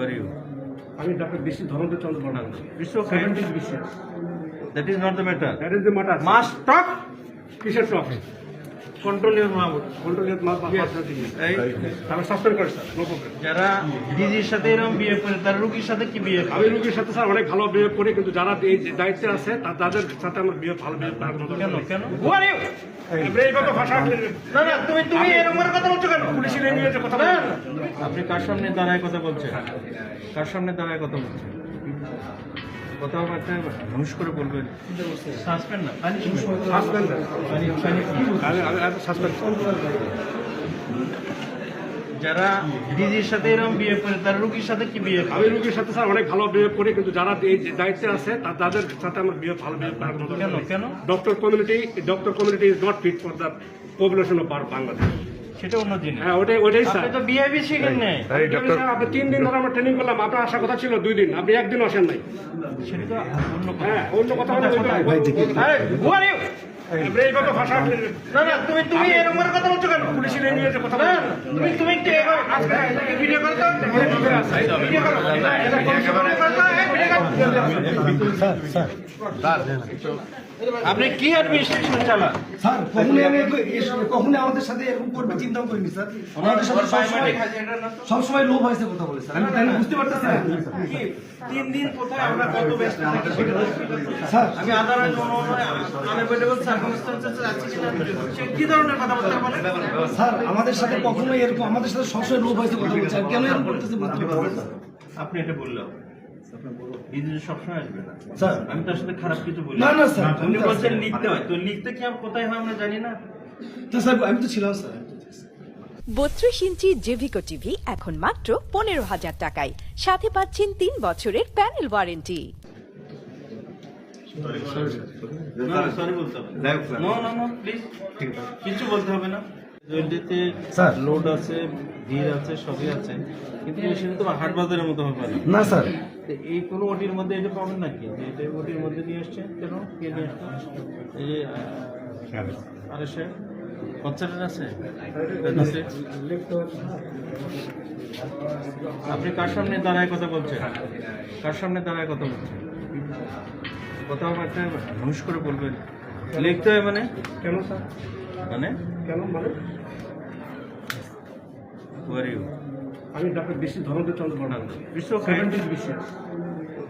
Who are you? আমি doctor Biswajit Dharanta Chandra Barman It's okay. Seventies বিশেষ That is not the matter. That is the matter Must talk. কিসের top Control your mouth. Control আমি suspend করি sir no problem যারা ডিজির সাথে এরকম বিয়ে করে তার রুগীর সাথে কি বিয়ে আমি রোগীর সাথে স্যার অনেক ভালো করি কিন্তু যারা এই দায়িত্বে আছে তাদের সাথে আমার বিহেভ ভালো করার কোনো? কেন? আপনি করে আপনি সামনে দাঁড়ায় কথা বলছেন? কার সামনে দাঁড়ায় কথা বলছেন? কথাবার্তা হুঁশ করে বলবেন সাসপেন্ড না যারা ডিজির সাথে এরকম বিয়ে করে তার রুগীর সাথে কি আমি রোগীর সাথে স্যার অনেক ভালো বিহেভ করি কিন্তু যারা দায়িত্বে আছে তাদের সাথে আমার বিহেভ ভালো বিহেভ করার কেন? কেন? Doctor community doctor community is not fit for the population of Bangladesh সেটা অন্য জিনিস। হ্যাঁ ওটাই ওটাই স্যার। আপনি তো বিহেভি শিখেন নাই। আপনি তিন দিন ধরে আমরা ট্রেনিং করলাম। আপনার আসার কথা ছিল দুই দিন। আপনি একদিন আসেন নাই। সেটা অন্য কথা। হ্যাঁ অন্য কথা। আরে, না না তুমি তুমি এরকম কথা বলছো কেন? পুলিশ নিয়ে কথা তুমি তুমি ভিডিও করো ভিডিও করো এটা- এটা ভিডিও করো তো, এই ভিডিও করো। আপনি কি অ্যাডমিনিস্ট্রেশন চালান? স্যার কখনোই আমি কখনোই আমাদের সাথে এরকম করবে চিন্তাও করিনি স্যার। আমাদের সাথে সবসময় সবসময় লোভ হয়েছে কথা বলে স্যার। আমি তাই বুঝতে পারতেছি না? তিন দিন কোথায় আমরা কত ব্যস্ত? থাকি সেটা স্যার আমি আনএভেলেবল আছি সে কি ধরনের কথাবার্তা বলে? স্যার আমাদের সাথে কখনোই এরকম আমাদের সাথে সবসময় লোভ হয়েছে কথা বলছে কেন এরকম করতেছে বুঝতে পারতেছি আপনি এটা বললাম বিদেশে সবসময় আসবে না। স্যার। আমি তার সাথে খারাপ কিছু বলি। না, না, স্যার, উনি বলছেন লিখতে হয় তো লিখতে কি আর কোথায় হয় আমরা জানি না। না, স্যার আমি তো ছিলাম স্যার বত্রিশ ইঞ্চি জেভিকো টিভি এখন মাত্র পনেরো হাজার টাকায়। সাথে পাচ্ছেন তিন বছরের প্যানেল ওয়ারেন্টি। না সরি বলতে হবে নো। নো নো প্লিজ কিছু বলতে হবে না। জয়েন্টিতে লোড আছে ভিড় আছে সবই আছে। কিন্তু মেশিন তো হাট বাজারের মতো হবে না স্যার। তো এই কোনো ওটির মধ্যে এটা পাবেন নাকি? যে এটা ওটির মধ্যে নিয়ে আসছে কেন? কে নিয়ে আসছে এই যে আরে সে কনসার্টের আছে? আছে? আপনি কার সামনে দাঁড়ায় কথা বলছেন? কার সামনে দাঁড়ায় কথা বলছেন? কথাবার্তা হুঁশ করে বলবেন। লিখতে হয় মানে? কেন স্যার? মানে? কেন? মানে? আমি doctor Biswajit Dharanta Chandra It's okay. Seventies বিশেষ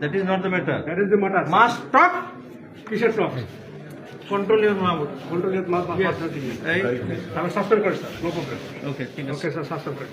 That is not the matter. That is the matter Must talk. কিসের top Control your mouth. Control Yes. এই আমি সাসপেন্ড করি স্যার নো প্রবলেম ওকে ঠিক আছে। ওকে স্যার সাসপেন্ড করি